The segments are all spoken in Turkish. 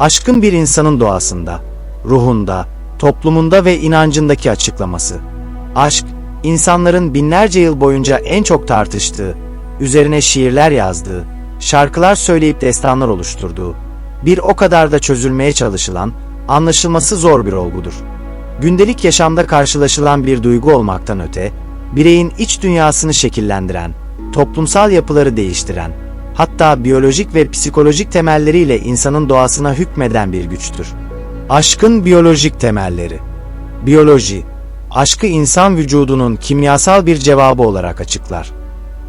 Aşkın bir insanın doğasında, ruhunda, toplumunda ve inancındaki açıklaması. Aşk, insanların binlerce yıl boyunca en çok tartıştığı, üzerine şiirler yazdığı, şarkılar söyleyip destanlar oluşturduğu, bir o kadar da çözülmeye çalışılan, anlaşılması zor bir olgudur. Gündelik yaşamda karşılaşılan bir duygu olmaktan öte, bireyin iç dünyasını şekillendiren, toplumsal yapıları değiştiren, hatta biyolojik ve psikolojik temelleriyle insanın doğasına hükmeden bir güçtür. Aşkın biyolojik temelleri Biyoloji, aşkı insan vücudunun kimyasal bir cevabı olarak açıklar.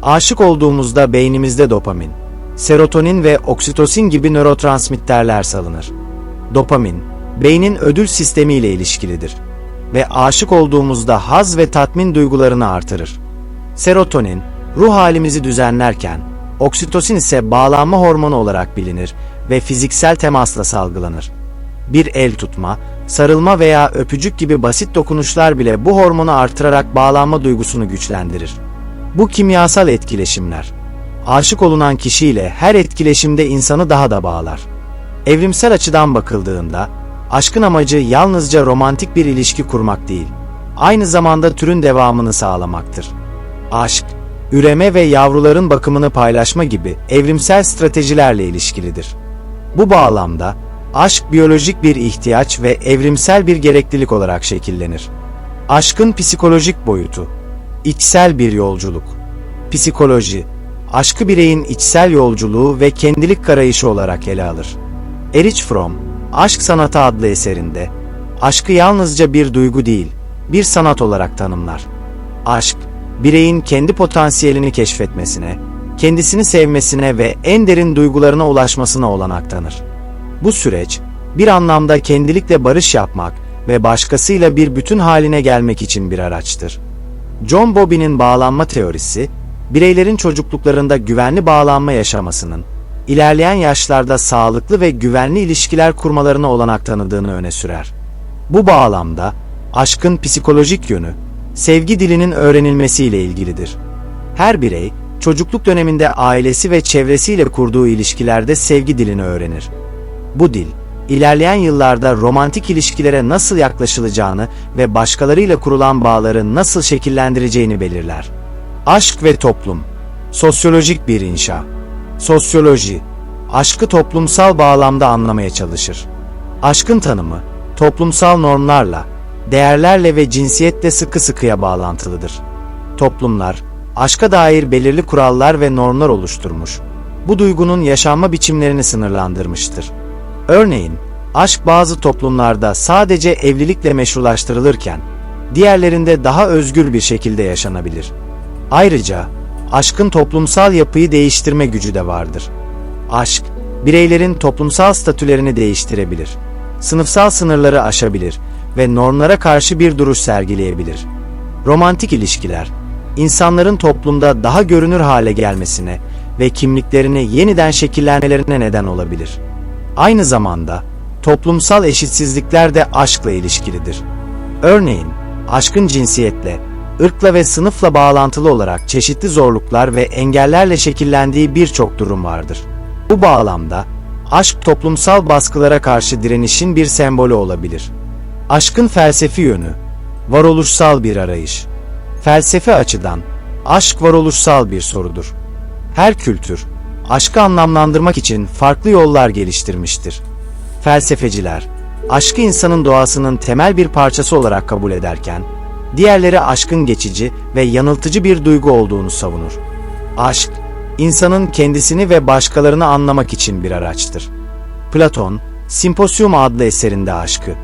Aşık olduğumuzda beynimizde dopamin, serotonin ve oksitosin gibi nörotransmitterler salınır. Dopamin, beynin ödül sistemi ile ilişkilidir ve aşık olduğumuzda haz ve tatmin duygularını artırır. Serotonin, ruh halimizi düzenlerken, oksitosin ise bağlanma hormonu olarak bilinir ve fiziksel temasla salgılanır. Bir el tutma, sarılma veya öpücük gibi basit dokunuşlar bile bu hormonu artırarak bağlanma duygusunu güçlendirir. Bu kimyasal etkileşimler, aşık olunan kişiyle her etkileşimde insanı daha da bağlar. Evrimsel açıdan bakıldığında, aşkın amacı yalnızca romantik bir ilişki kurmak değil, aynı zamanda türün devamını sağlamaktır. Aşk, üreme ve yavruların bakımını paylaşma gibi evrimsel stratejilerle ilişkilidir. Bu bağlamda, aşk biyolojik bir ihtiyaç ve evrimsel bir gereklilik olarak şekillenir. Aşkın psikolojik boyutu, içsel bir yolculuk. Psikoloji, aşkı bireyin içsel yolculuğu ve kendilik karayışı olarak ele alır. Erich Fromm, Aşk Sanatı adlı eserinde, aşkı yalnızca bir duygu değil, bir sanat olarak tanımlar. Aşk, bireyin kendi potansiyelini keşfetmesine, kendisini sevmesine ve en derin duygularına ulaşmasına olanak tanır. Bu süreç, bir anlamda kendilikle barış yapmak ve başkasıyla bir bütün haline gelmek için bir araçtır. John Bowlby'nin bağlanma teorisi, bireylerin çocukluklarında güvenli bağlanma yaşamasının, ilerleyen yaşlarda sağlıklı ve güvenli ilişkiler kurmalarına olanak tanıdığını öne sürer. Bu bağlamda, aşkın psikolojik yönü, sevgi dilinin öğrenilmesiyle ilgilidir. Her birey, çocukluk döneminde ailesi ve çevresiyle kurduğu ilişkilerde sevgi dilini öğrenir. Bu dil, ilerleyen yıllarda romantik ilişkilere nasıl yaklaşılacağını ve başkalarıyla kurulan bağları nasıl şekillendireceğini belirler. Aşk ve toplum Sosyolojik bir inşa Sosyoloji, aşkı toplumsal bağlamda anlamaya çalışır. Aşkın tanımı, toplumsal normlarla, değerlerle ve cinsiyetle sıkı sıkıya bağlantılıdır. Toplumlar, aşka dair belirli kurallar ve normlar oluşturmuş, bu duygunun yaşanma biçimlerini sınırlandırmıştır. Örneğin, aşk bazı toplumlarda sadece evlilikle meşrulaştırılırken, diğerlerinde daha özgür bir şekilde yaşanabilir. Ayrıca, aşkın toplumsal yapıyı değiştirme gücü de vardır. Aşk, bireylerin toplumsal statülerini değiştirebilir, sınıfsal sınırları aşabilir ve normlara karşı bir duruş sergileyebilir. Romantik ilişkiler, insanların toplumda daha görünür hale gelmesine ve kimliklerini yeniden şekillenmelerine neden olabilir. Aynı zamanda, toplumsal eşitsizlikler de aşkla ilişkilidir. Örneğin, aşkın cinsiyetle, ırkla ve sınıfla bağlantılı olarak çeşitli zorluklar ve engellerle şekillendiği birçok durum vardır. Bu bağlamda aşk toplumsal baskılara karşı direnişin bir sembolü olabilir. Aşkın felsefi yönü, varoluşsal bir arayış. Felsefe açıdan aşk varoluşsal bir sorudur. Her kültür aşkı anlamlandırmak için farklı yollar geliştirmiştir. Felsefeciler aşkı insanın doğasının temel bir parçası olarak kabul ederken diğerleri aşkın geçici ve yanıltıcı bir duygu olduğunu savunur. Aşk, insanın kendisini ve başkalarını anlamak için bir araçtır. Platon, Simposyum adlı eserinde aşkı,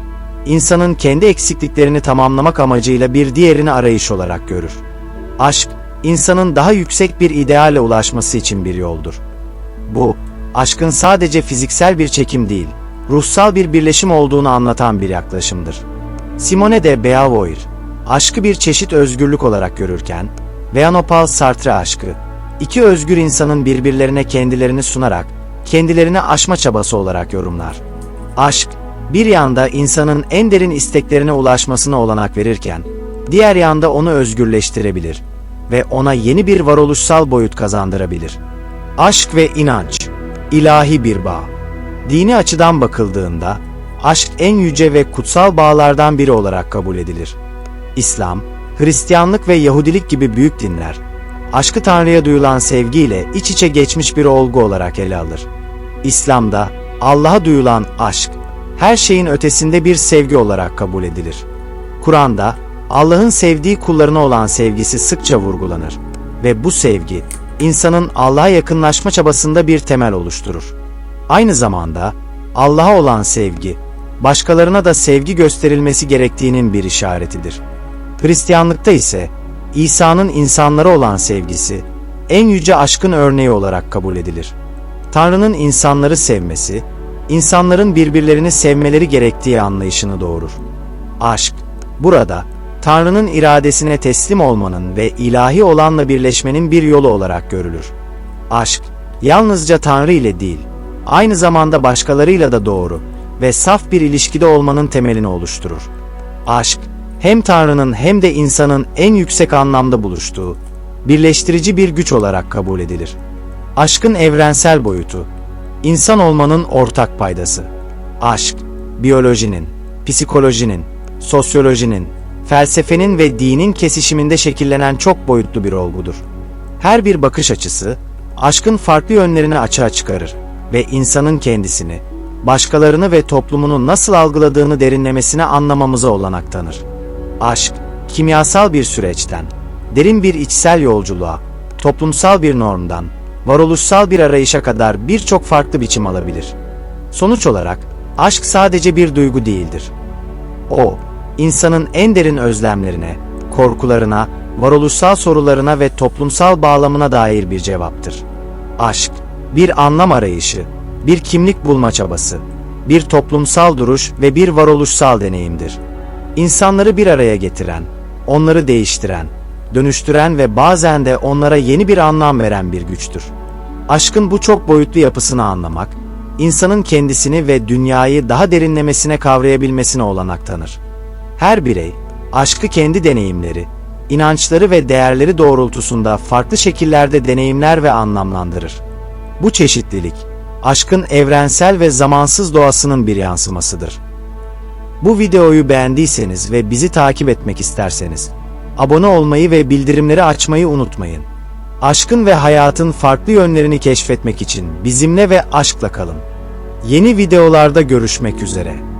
insanın kendi eksikliklerini tamamlamak amacıyla bir diğerini arayış olarak görür. Aşk, insanın daha yüksek bir ideale ulaşması için bir yoldur. Bu, aşkın sadece fiziksel bir çekim değil, ruhsal bir birleşim olduğunu anlatan bir yaklaşımdır. Simone de Beauvoir, aşkı bir çeşit özgürlük olarak görürken, Veanopal Sartre aşkı, iki özgür insanın birbirlerine kendilerini sunarak, kendilerini aşma çabası olarak yorumlar. Aşk, bir yanda insanın en derin isteklerine ulaşmasına olanak verirken, diğer yanda onu özgürleştirebilir ve ona yeni bir varoluşsal boyut kazandırabilir. Aşk ve inanç, ilahi bir bağ. Dini açıdan bakıldığında, aşk en yüce ve kutsal bağlardan biri olarak kabul edilir. İslam, Hristiyanlık ve Yahudilik gibi büyük dinler, aşkı Tanrı'ya duyulan sevgiyle iç içe geçmiş bir olgu olarak ele alır. İslam'da Allah'a duyulan aşk, her şeyin ötesinde bir sevgi olarak kabul edilir. Kur'an'da Allah'ın sevdiği kullarına olan sevgisi sıkça vurgulanır ve bu sevgi insanın Allah'a yakınlaşma çabasında bir temel oluşturur. Aynı zamanda Allah'a olan sevgi, başkalarına da sevgi gösterilmesi gerektiğinin bir işaretidir. Hristiyanlıkta ise İsa'nın insanlara olan sevgisi en yüce aşkın örneği olarak kabul edilir. Tanrı'nın insanları sevmesi, insanların birbirlerini sevmeleri gerektiği anlayışını doğurur. Aşk, burada Tanrı'nın iradesine teslim olmanın ve ilahi olanla birleşmenin bir yolu olarak görülür. Aşk, yalnızca Tanrı ile değil, aynı zamanda başkalarıyla da doğru ve saf bir ilişkide olmanın temelini oluşturur. Aşk, hem Tanrı'nın hem de insanın en yüksek anlamda buluştuğu, birleştirici bir güç olarak kabul edilir. Aşkın evrensel boyutu, insan olmanın ortak paydası. Aşk, biyolojinin, psikolojinin, sosyolojinin, felsefenin ve dinin kesişiminde şekillenen çok boyutlu bir olgudur. Her bir bakış açısı, aşkın farklı yönlerini açığa çıkarır ve insanın kendisini, başkalarını ve toplumunu nasıl algıladığını derinlemesine anlamamıza olanak tanır. Aşk, kimyasal bir süreçten, derin bir içsel yolculuğa, toplumsal bir normdan, varoluşsal bir arayışa kadar birçok farklı biçim alabilir. Sonuç olarak, aşk sadece bir duygu değildir. O, insanın en derin özlemlerine, korkularına, varoluşsal sorularına ve toplumsal bağlamına dair bir cevaptır. Aşk, bir anlam arayışı, bir kimlik bulma çabası, bir toplumsal duruş ve bir varoluşsal deneyimdir. İnsanları bir araya getiren, onları değiştiren, dönüştüren ve bazen de onlara yeni bir anlam veren bir güçtür. Aşkın bu çok boyutlu yapısını anlamak, insanın kendisini ve dünyayı daha derinlemesine kavrayabilmesine olanak tanır. Her birey, aşkı kendi deneyimleri, inançları ve değerleri doğrultusunda farklı şekillerde deneyimler ve anlamlandırır. Bu çeşitlilik, aşkın evrensel ve zamansız doğasının bir yansımasıdır. Bu videoyu beğendiyseniz ve bizi takip etmek isterseniz, abone olmayı ve bildirimleri açmayı unutmayın. Aşkın ve hayatın farklı yönlerini keşfetmek için bizimle ve aşkla kalın. Yeni videolarda görüşmek üzere.